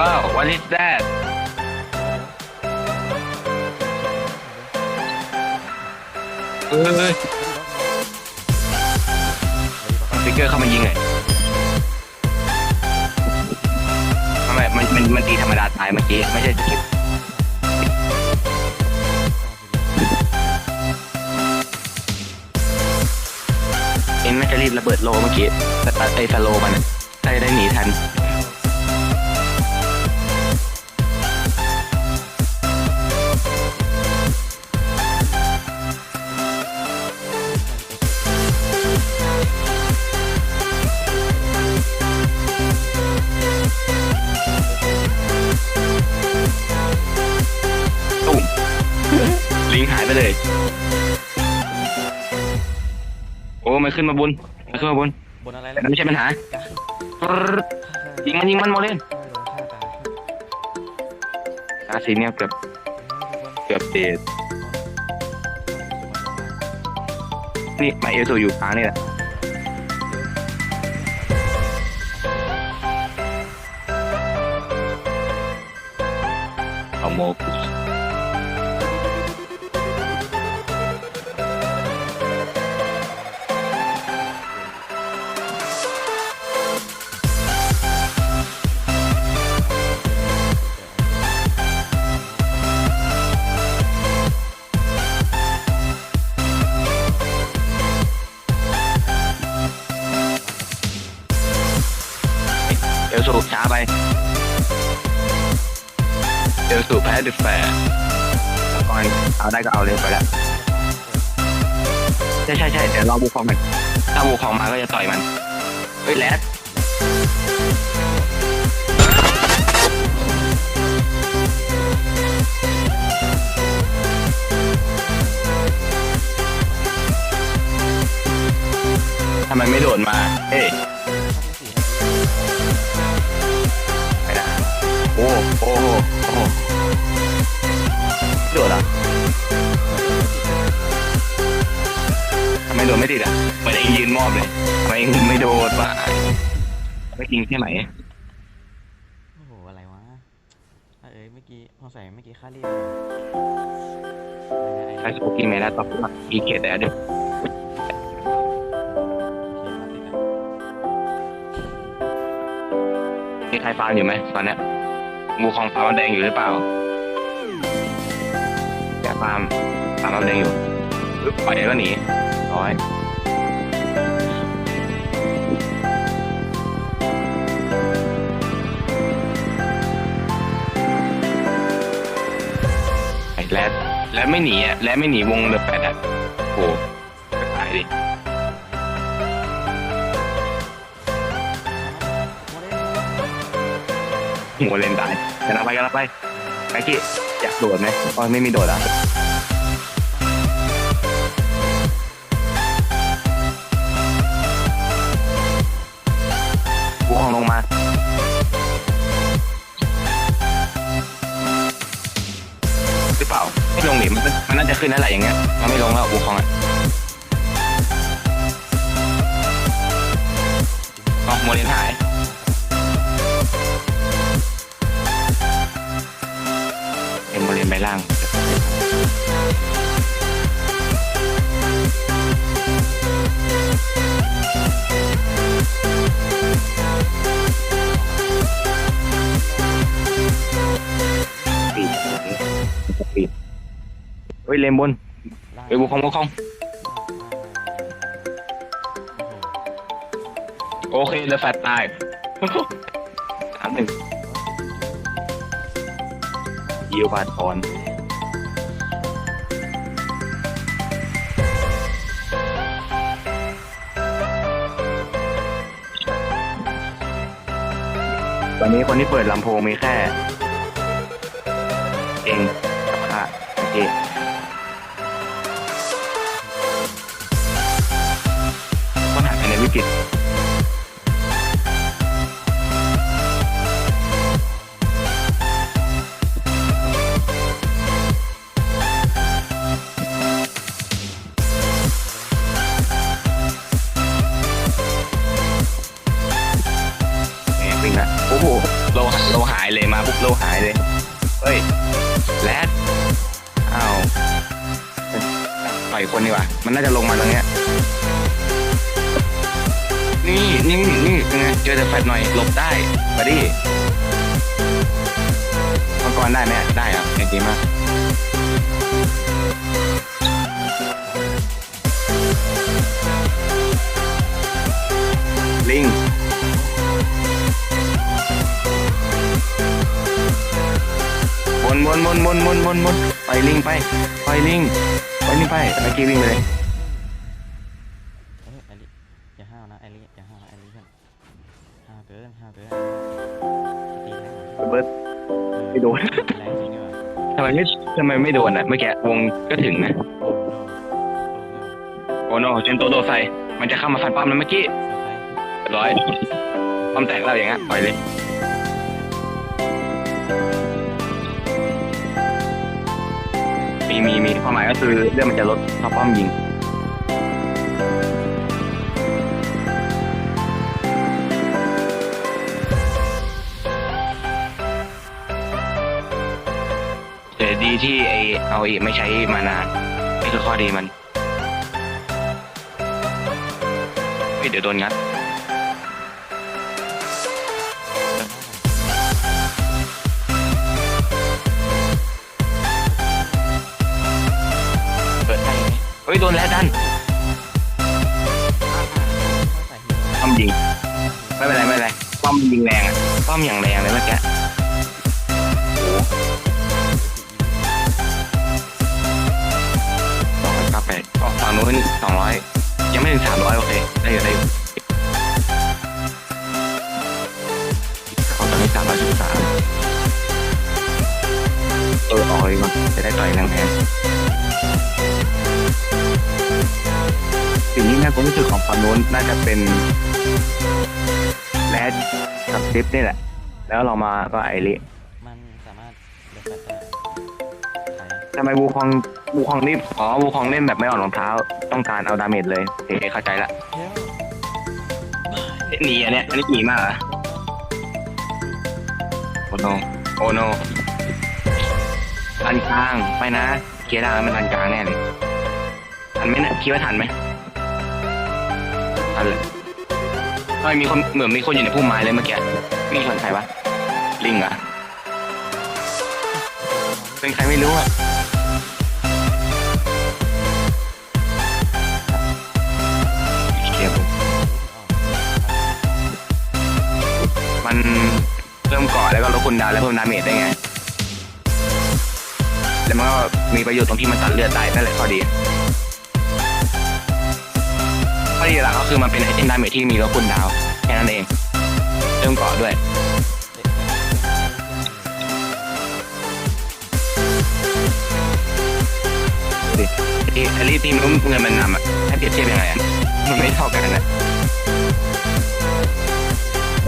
ว้าว what is that เอ้ยฟิกเกอร์เข้ามายิงเลยทำไมมันมันมันตีธรรมดาตายเมื่อกี้ ไม่ใช่สกิปเอ็นไม่จะรีบระเบิดโลเมื่อกี้แต่ไอ้สโลมันได้ได้หนีทัน ไปเลย โอ้มันขึ้นมาบนมันขึ้นมาบนบนอะไรแต่แล้วไม่ใช่ปัญหาปรึ๊ดยิงมันยิงมันโมเล่นอาซีเนี่ยเกือบเกือบเดดนี่มาเอลโซอยู่กลางนี่แหละเอาโมกุ เอลโซแพ้ดิแฟร์ก่อนเอาได้ก็เอาเร็วไปแล้วใช่ใช่ใช่เดี๋ยวรอบูคองกันถ้าบูคองมาก็จะต่อยมัน เฮ้ยแรดทำไมไม่โดดมา เฮ้ยไม่ได้โอ้โอ้ ติดอะเหมันเองยืนมอบเลยทำไมเองไม่โดดวะไม่จริงใช่ไหมโอ้โหอะไรวะอะเอ้ยเมื่อกี้พอใส่เมื่อกี้ค่าเรียนใช้สกุลกินไม่ได้ตอบว่าอีเกตแต่เดี๋ยวมีใครฟาร์มอยู่ไหมตอนเนี้ยบูคองฟาร์มน้ำแดงอยู่หรือเปล่าแกฟาร์มฟาร์มน้ำแดงอยู่ปึ๊บปล่อยแล้วก็หนีร้อย และไม่หนีอะและไม่หนีวงเดือแปดอะโหตายดิหัวเลนตายกันไปกันไปไปกี้อยากโดดไหมอ๋อไม่มีโดดอะ ขึ้นนั่นแหละอย่างเงี้ยมันไม่ลงแล้วบูคองอะอ๋อโมเลนหายเป็นบริเวณใบล่างปีดปีด Ôi lên buôn Ôi buôn không có không โอเคเดอะแฟตตายอันหนึ่งยิวบาดออนวันนี้คนที่เปิดลำโพงมีแค่ เอง วิกฤตวิ่งนะโอ้โหเราเราหายเลยมาปุ๊บเราหายเลยเฮ้ยแรดอ้าวปล่อยคนดีกว่า มันน่าจะลงมาตรงเนี้ย นี่นี่นี่เป็นไงเจอแต่แฟดหน่อยหลบได้มาดิมังกรได้ไหมได้ครับเก่งดีมากลิงวนวนวนวนวนวนวนไปลิงไปไปลิงไปลิงไปเมื่อกี้วิ่งไปเลย เบิร์ดเออไม่โดน แรงจริงด้วยว่ะทำไมไม่ทำไมไม่โดนอะเมื่อกี้วงก็ถึงนะ โอ้โนโอ้โนโอโนเจนโตโดใส่มันจะเข้ามาฟันป้อมแล้วเมื่อกี้เซอร์ไพรส์เรียบร้อยป้อมแตกแล้วอย่างเงี้ยปล่อยเลยมีมีมีความหมายก็คือเรื่องมันจะลดถ้าป้อมยิง ที่ไอเอาอีไม่ใช้มานานนี่คือข้อดีมันเฮ้ยเดี๋ยวโดนงัดเปิดให้เฮ้ยโดนแล้วดันเข้าใส่หิวป้อมยิงไม่เป็นไรไม่เป็นไรป้อมยิงแรงอะป้อมอย่างแรงเลยเมื่อกี้ นู้นสองร้อยยังไม่ถึงสามร้อยโอเค ได้อยู่ได้อยู่เอาตอนนี้สามร้อยสิบสามเออออยก่อนจะได้ต่อยแรงๆสิ่งนี้น่าจะรู้สึกของฝั่งนู้นน่าจะเป็นแรดกับซิปนี่แหละ แล้วเรามาก็ไอริำไมบูคองบูคองนี่อ๋อบูคองเล่นแบบไม่อ่อนรองเท้า ต้องการเอาดาเมจเลยโอเคเข้าใจละเฮ้ยหนีอันเนี้ยอันนี้หนีมากเหรอโอโนโอโนทันกลางไปนะเกียร์ด้มันทันกลางแน่เลยทันไหมเนี่ยคิดว่าทันไหมทันเลยทำไมมีคนเหมือนมีคนอยู่ในพุ่มไม้เลยเมื่อกี้มีคนใครวะลิงเหรอเป็นใครไม่รู้อะ เพิ่มเกาะแล้วก็ลดคุณดาวแล้วเพิ่มดาเมจได้ไงแล้วมันก็มีประโยชน์ตรงที่มันตัดเลือดได้นั่นแหละข้อดีข้อดีหลักก็คือมันเป็นไอเทมดาเมจที่มีลดคุณดาวแค่นั้นเองเพิ่มเกาะด้วยดิไอ้ไอ้รีทีมเงินมันนำอะให้เปรียบเทียบยังไงอะมันไม่เท่ากันนะ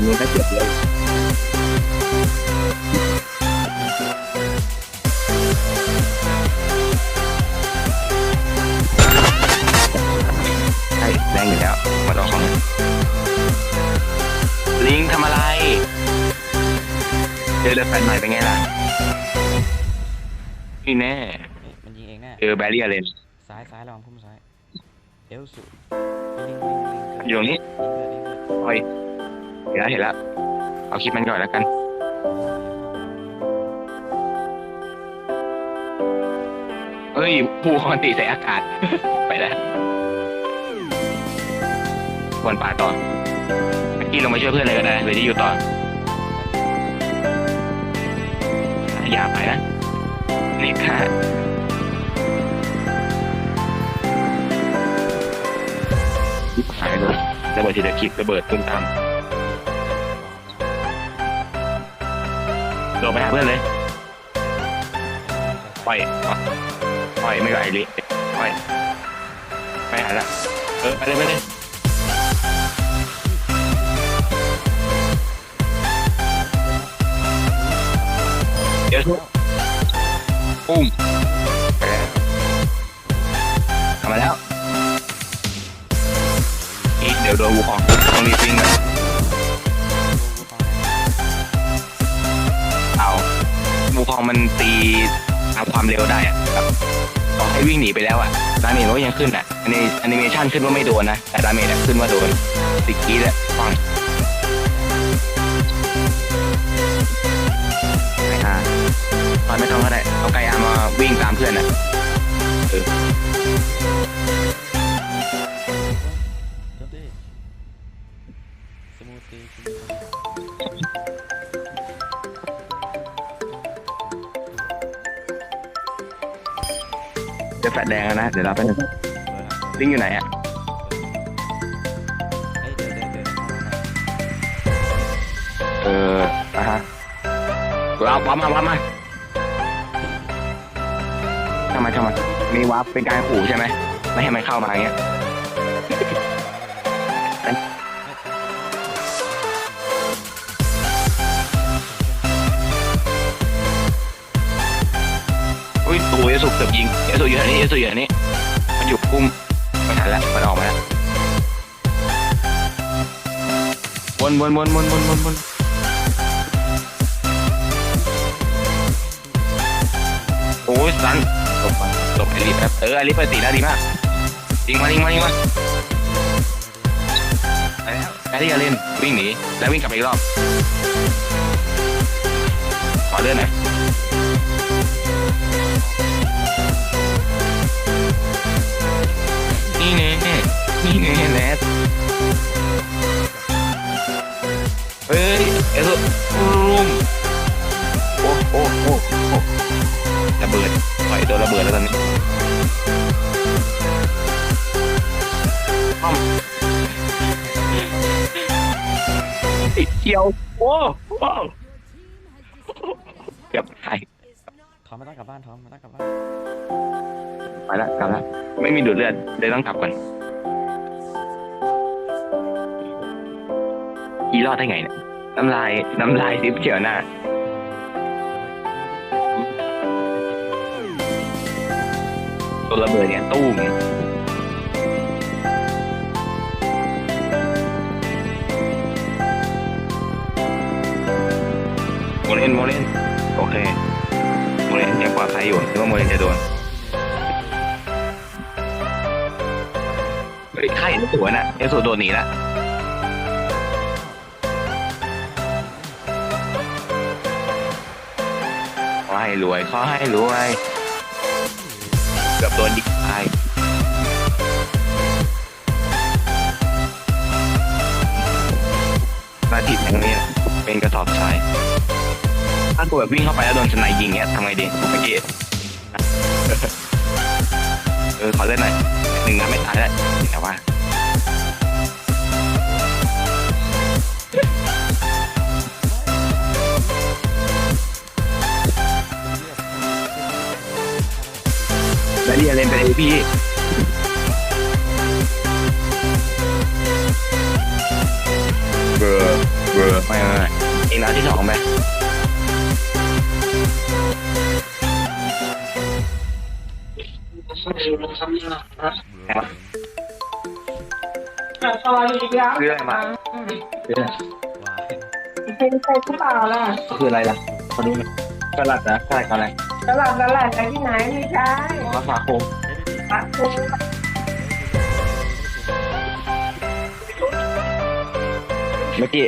อันนี้ก็เจ็บเลยใช่แรงอยู่แล้ว มาต่อของ ลิงทำอะไร เจอเรือแฟนใหม่เป็นไงล่ะ นี่แน่เฮ้ยมันยิงเองแน่เจอแบรี่เลนซ้ายซ้ายระวังพุ่มซ้าย เอลสุลิงลิงลิงเกิดอยู่ตรงนี้ลิงเกิดลิงเกิดโอ้ย เห็นแล้วเห็นแล้วเอาคลิปมันก่อนแล้วกันเอ้ยผู้คอนติใส่อากาศ ไปแล้ววนป่าต่อเมื่อกี้ลงมาช่วยเพื่อนเลยก็ได้หรือที่อยู่ต่อ อย่าไปนะนี่ค่ะหายเลยระเบิดทีละคลิประเบิดตุ้มตาม โดดไปหาเพื่อนเลยปล่อยอ๋อปล่อยไม่ไหวลิปล่อยไปหาละเออไปเลยไปเลยเดี๋ยวทุกปุ้มไปแล้วทำมาแล้วอีกเดี๋ยวโดนวูคองต้องรีบวิ่งเลย มูคองมันตีตามความเร็วได้อะแบบต่อให้วิ่งหนีไปแล้วอะดาเมจมันก็ยังขึ้นอะอันนี้แอนิเมชันขึ้นว่าไม่โดนนะ แต่ดาเมจอะขึ้นว่าโดนติดกี้เลยฟังไอ้ห่าตอนไม่ต้องก็ได้เอาไกอามาวิ่งตามเพื่อนอะเออสมูทตี แฟดแดงแล้วนะ เดี๋ยวเราไปบนึงเบอร์ละลิงก์อยู่ไหนอะเฮ้ยเดี๋ยวเดี๋ยวเดี๋ยวเข้ามาหน่อยเอออะฮะเราปั๊มมาปั๊มมาทำไมทำไมมีวาร์ปเป็นการขู่ใช่ไหม ไม่ให้มันเข้ามาอย่างเงี้ย สุเกือบยิงเอสุอยู่แถวนี้เอสุอยู่แถวนี้ มันอยู่พุ่มไม่ทันแล้วมันออกมาแล้ววนวนวนวนวนวนวนโอ้ยสันหลบก่อนหลบไอริฟแป๊บเออไอริฟเปิดตีแล้วดีมากยิงมายิงมายิงมาไปแล้วไอริฟอย่าเล่นวิ่งหนีแล้ววิ่งกลับไปอีกรอบขอเลื่อนหน่อย นี่แน่แนทเฮ้ยเอสุรุมโอ้โอ้โอ้โอ้ระเบิดปล่อยโดนระเบิดแล้วตอนนี้อ้อมติดเกี่ยวโอ้โอ้เกือบตายทอมไม่ต้องกลับบ้านทอมไม่ต้องกลับบ้านไปละกลับละไม่มีดูดเลือดเลยต้องกลับก่อน อีรอดได้ไงเนี่ยน้ำลายน้ำลายซิบเฉียวหน้าตัวระเบิดเนี่ยตู้มโมเลนโมเลนโอเคโมเลนยังปลอดภัยอยู่คิดว่าโมเลนจะโดนเฮ้ยข้าเห็นสวน่ะเอสโซโดนหนีละ รวยขอให้รวย เกือบโดนยิงตายหน้าที่แห่งนี้เป็นกระสอบทรายถ้ากูแบบวิ่งเข้าไปแล้วโดนสไนยิงเนี้ยทำไงดีเมื่อกี้เออขอเล่นหน่อยหนึ่งนัดไม่ตายแล้วแต่ว่า แล้วเรียนเล่นไปเลยพี่เบอร์เบอร์ไม่ไม่ไม่เองนัดที่สองไปครับสวัสดีครับเรื่องอะไรมาเรื่องว้ายเป็นใครหรือเปล่าล่ะคืออะไรล่ะขอดูหน่อยสลัดนะสลัดกับอะไร ตลาดตลาดไปที่ไหนไม่ใช่มะฝาโคงเฮ้ยเดี๋ยวปักคุณเมื่อกี้